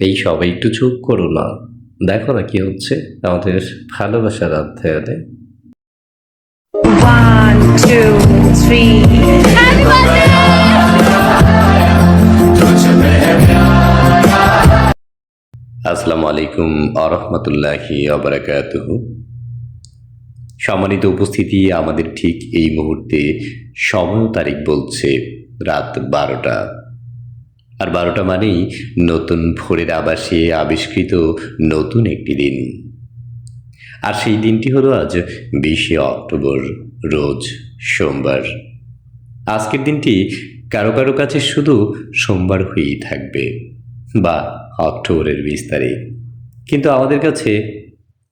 এই সবাই একটু চুপ করো না। দেখো না কি হচ্ছে আমাদের ভালোবাসার অধ্যায়নে। One, two, three. Happy আসসালামু আলাইকুম আরহামতুল্লাহি আবরাকাতুহু সম্মানিত উপস্থিতি আমাদের ঠিক এই মুহূর্তে সময় তারিখ বলছে রাত বারোটা। আর বারোটা মানেই নতুন ভোরের আবাসে আবিষ্কৃত নতুন একটি দিন। আর সেই দিনটি হলো আজ বিশে অক্টোবর, রোজ সোমবার। আজকের দিনটি কারও কারও কাছে শুধু সোমবার হয়েই থাকবে বা অক্টোবরের বিশ তারিখ। কিন্তু আমাদের কাছে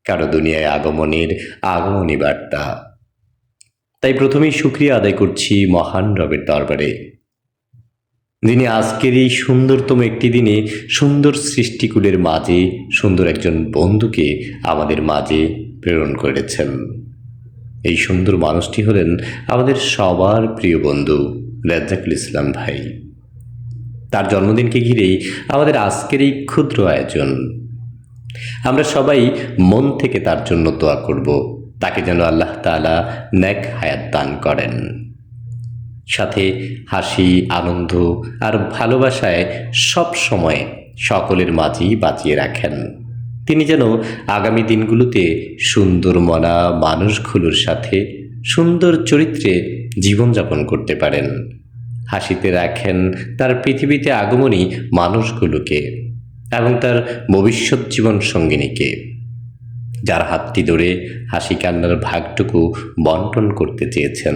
কারও দুনিয়ায় আগমনের আগমনী বার্তা। তাই প্রথমেই সুক্রিয়া আদায় করছি মহান রবের দরবারে। যিনি আজকের এই সুন্দরতম একটি দিনে সুন্দর সৃষ্টিকুলের মাঝে, সুন্দর একজন বন্ধুকে আমাদের মাঝে প্রেরণ করেছেন। এই সুন্দর মানুষটি হলেন আমাদের সবার প্রিয় বন্ধু রাজ্জাকুল ইসলাম ভাই। তার জন্মদিনকে ঘিরেই আমাদের আজকের এই ক্ষুদ্র আয়োজন। আমরা সবাই মন থেকে তার জন্য দোয়া করব। তাকে যেন আল্লাহ তাআলা ন্যাক হায়াত দান করেন। সাথে হাসি, আনন্দ আর ভালোবাসায় সব সময় সকলের মাঝেই বাঁচিয়ে রাখেন। তিনি যেন আগামী দিনগুলোতে সুন্দর মনা মানুষগুলোর সাথে সুন্দর চরিত্রে জীবনযাপন করতে পারেন। হাসিতে রাখেন তার পৃথিবীতে আগমনী মানুষগুলোকে এবং তার ভবিষ্যৎ জীবন সঙ্গিনীকে। যার হাতটি ধরে হাসি কান্নার ভাগটুকু বন্টন করতে চেয়েছেন।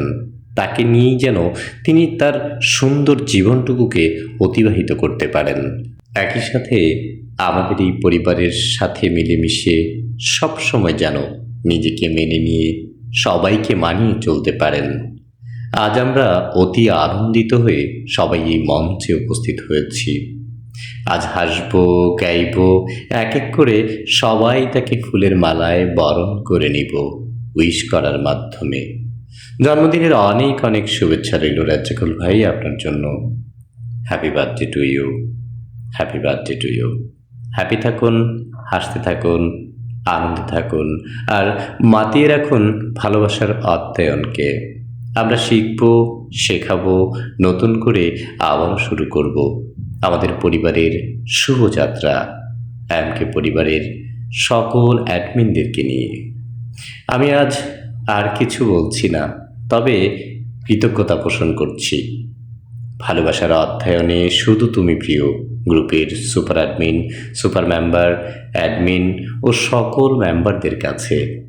তাকে নিয়েই যেন তিনি তার সুন্দর জীবনটুকুকে অতিবাহিত করতে পারেন। একই সাথে আমাদের এই পরিবারের সাথে মিলেমিশে সব সময় যেন নিজেকে মেনে নিয়ে সবাইকে মানিয়ে চলতে পারেন। আজ আমরা অতি আনন্দিত হয়ে সবাই এই মঞ্চে উপস্থিত হয়েছি। আজ হাসবো, গাইব, এক এক করে সবাই তাকে ফুলের মালায় বরণ করে নিব, উইশ করার মাধ্যমে। জন্মদিনের অনেক অনেক শুভেচ্ছা রইল রাজ্জাকুল ভাই, আপনার জন্য। Happy birthday to you happy birthday to you happy থাকুন, হাসতে থাকুন, আনন্দে থাকুন। আর মাতিয়ে রাখুন ভালোবাসার অধ্যয়নকে। আমরা শিখব, শেখাবো, নতুন করে আবারও শুরু করব। আমাদের পরিবারের শুভযাত্রা, এমকে পরিবারের সকল অ্যাডমিনদেরকে নিয়ে। আমি আজ আর কিছু বলছি না। তবে কৃতজ্ঞতা পোষণ করছি। ভালোবাসার অধ্যয়নে শুধু তুমি প্রিয়। গ্রুপের super admin, super member, admin ও সকল মেম্বারদের কাছে।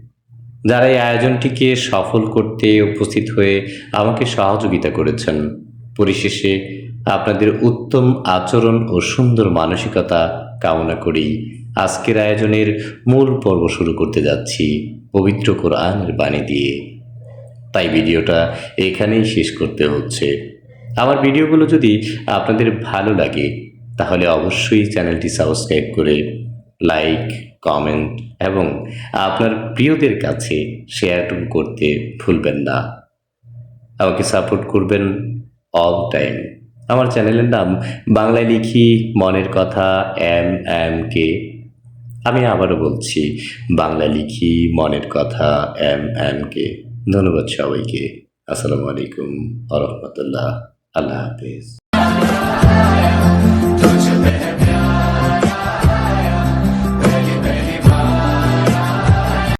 যারা এই আয়োজনটিকে সফল করতে উপস্থিত হয়ে আমাকে সহযোগিতা করেছেন। পরিশেষে আপনাদের উত্তম আচরণ ও সুন্দর মানসিকতা কামনা করি। আজকের আয়োজনের মূল পর্ব শুরু করতে যাচ্ছি পবিত্র কোরআনের বাণী দিয়ে। তাই ভিডিওটা এখানেই শেষ করতে হচ্ছে। আমার ভিডিওগুলো যদি আপনাদের ভালো লাগে, তাহলে অবশ্যই চ্যানেলটি সাবস্ক্রাইব করে লাইক, কমেন্ট এবং আপনার প্রিয়দের কাছে শেয়ারটুকু করতে ভুলবেন না। আমাকে সাপোর্ট করবেন অল টাইম। আমার চ্যানেলের নাম বাংলায় লিখি মনের কথা এম এম কে। আমি আবারও বলছি বাংলা লিখি মনের কথা এম এম কে। ধন্যবাদ সবাইকে। আসসালামু আলাইকুম আ রহমতুল্লাহ। আল্লাহ হাফিজ।